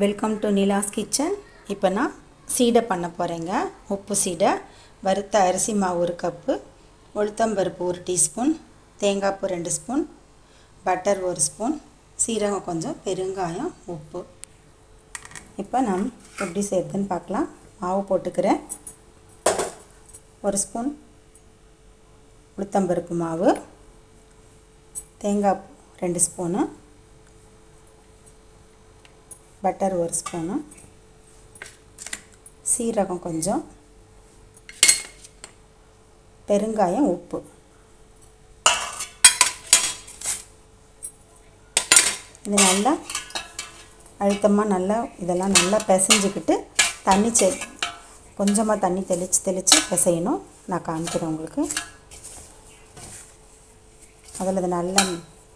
Welcome to Nila's kitchen இப்போ நான் சீடை பண்ண போகிறேங்க உப்பு சீடை வறுத்த அரிசி மாவு ஒரு கப்பு உளுத்தம்பருப்பு ஒரு டீஸ்பூன் தேங்காய் பூ ரெண்டு ஸ்பூன் பட்டர் ஒரு ஸ்பூன் சீரகம் கொஞ்சம் பெருங்காயம் உப்பு. இப்போ நான் எப்படி சேர்த்துன்னு பார்க்கலாம். மாவு போட்டுக்கிறேன். ஒரு ஸ்பூன் உளுத்தம்பருப்பு மாவு தேங்காய் ரெண்டு ஸ்பூனு பட்டர் ஒரு ஸ்பூனு சீரகம் கொஞ்சம். பெருங்காயம் உப்பு. இது நல்லா அழுத்தமாக நல்லா இதெல்லாம் நல்லா பிசைஞ்சிக்கிட்டு தண்ணி செ கொஞ்சமாக தண்ணி தெளித்து தெளித்து பிசையணும். நான் காமிக்கிறேன் உங்களுக்கு. அதில் இதை நல்லா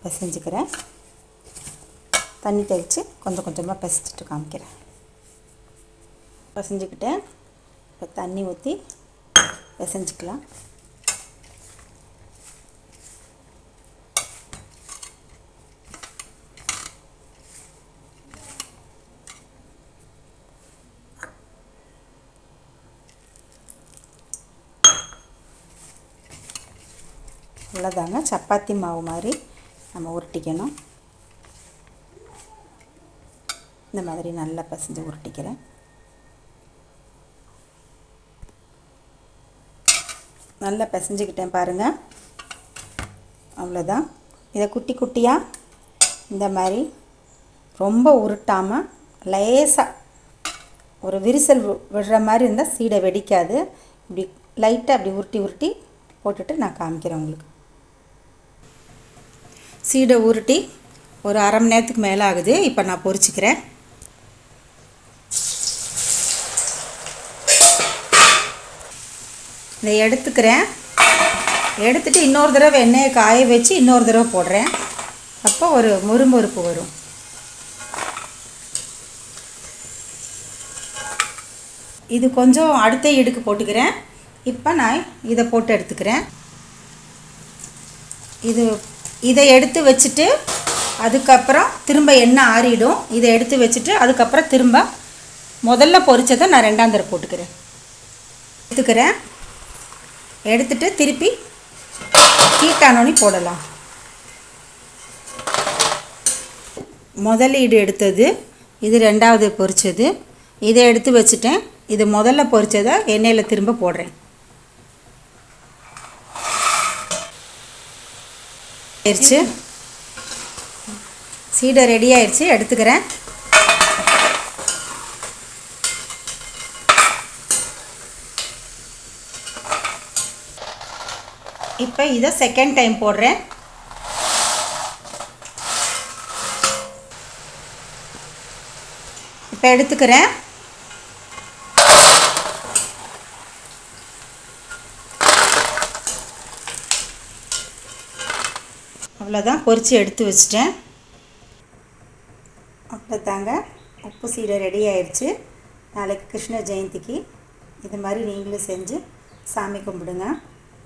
பிசைஞ்சிக்கிறேன். தண்ணி தெளித்து கொஞ்சம் கொஞ்சமாக பிசைச்சிட்டு காமிக்கிறேன். பிசைஞ்சிக்கிட்டேன். இப்போ தண்ணி ஊற்றி பிசைஞ்சிக்கலாம். அவ்வளோதாங்க சப்பாத்தி மாவு மாதிரி நம்ம உருட்டிக்கணும். இந்த மாதிரி நல்லா பசஞ்சு உருட்டிக்கிறேன். நல்லா பிசைஞ்சுக்கிட்டேன் பாருங்கள் அவ்வளோதான் இதை குட்டி குட்டியாக இந்த மாதிரி ரொம்ப உருட்டாமல் லேசாக ஒரு விரிசல் விடுற மாதிரி இருந்தால் சீடை வெடிக்காது. இப்படி லைட்டாக அப்படி உருட்டி உருட்டி போட்டுட்டு நான் காமிக்கிறேன் உங்களுக்கு. சீடை உருட்டி ஒரு அரை மணி நேரத்துக்கு மேலே ஆகுது. இப்போ நான் பொறிச்சிக்கிறேன் இதை எடுத்துக்கிறேன். எடுத்துட்டு இன்னொரு தடவை எண்ணெயை காய வச்சு இன்னொரு தடவை போடுறேன். அப்போ ஒரு முறுமுறுப்பு வரும். இது கொஞ்சம் அடுத்த இடுக்கு போட்டுக்கிறேன். இப்போ நான் இதை போட்டு எடுத்துக்கிறேன். இது இதை எடுத்து வச்சுட்டு அதுக்கப்புறம் திரும்ப எண்ணெய் ஆறிடும். இதை எடுத்து வச்சுட்டு அதுக்கப்புறம் திரும்ப முதல்ல பொரிச்சதை நான் ரெண்டாம் போட்டுக்கிறேன். எடுத்துக்கிறேன். எடுத்துட்டு திருப்பி ஹீட்டானோனி போடலாம். முதலீடு எடுத்தது இது ரெண்டாவது பொரிச்சது. இதை எடுத்து வச்சுட்டேன். இது முதல்ல பொரிச்சதை எண்ணெயில் திரும்ப போடுறேன். ஆயிடுச்சு. சீடை ரெடி ஆயிடுச்சு எடுத்துக்கிறேன். இப்போ இதை செகண்ட் டைம் போடுறேன். இப்போ எடுத்துக்கிறேன். அவ்வளோதான் பொரித்து எடுத்து வச்சிட்டேன். அவ்வளோதாங்க உப்பு சீடை ரெடி ஆயிடுச்சு நாளைக்கு கிருஷ்ண ஜெயந்திக்கு இது மாதிரி நீங்களும் செஞ்சு சாமி கும்பிடுங்க.